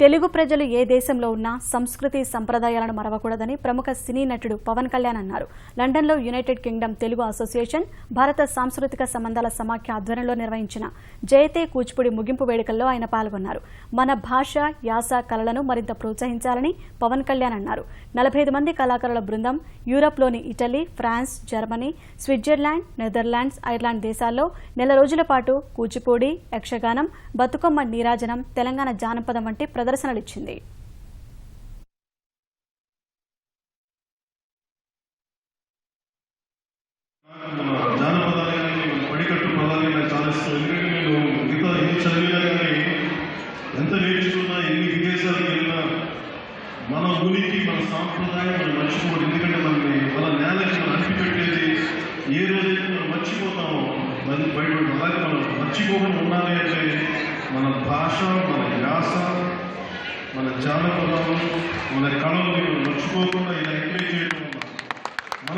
తెలుగు ప్రజలు ఏ దేశంలో ఉన్నా సంస్కృతి సంప్రదాయాలను మరవకూడదని ప్రముఖ సినీ నటుడు పవన్ కళ్యాణ్ అన్నారు. లండన్లో యునైటెడ్ కింగ్డమ్ తెలుగు అసోసియేషన్ భారత సాంస్కృతిక సంబంధాల సమాఖ్య ఆధ్వర్యంలో నిర్వహించిన జయతే కూచిపూడి ముగింపు వేడుకల్లో ఆయన పాల్గొన్నారు. మన భాష యాస కళలను మరింత ప్రోత్సహించాలని పవన్ కళ్యాణ్ అన్నారు. నలభై ఐదు మంది కళాకారుల బృందం యూరప్లోని Italy France Germany Switzerland Netherlands Ireland దేశాల్లో నెల రోజుల పాటు కూచిపూడి యక్షగానం బతుకమ్మ నీరాజనం తెలంగాణ జానపదం వంటి ప్రదర్శనలిచ్చింది. పడికట్టు చదివినా కానీ ఎంత నేర్చుకున్నా ఎన్ని విదేశాలకు వెళ్ళినా మన ఉనికి మన సాంప్రదాయం మనం మర్చిపోవడం ఎందుకంటే మనల్ని మన నేలకి మనం అంటిపెట్టేది ఏ రోజైతే మనం మర్చిపోతామో దాన్ని బయట అలాగే మనం మర్చిపోకుండా ఉండాలి అంటే మన భాష మన మన జానపదాలను మన కళలు మీరు మర్చిపోకుండా ఇలా ఎంకరేజ్ చేయడం వల్ల మన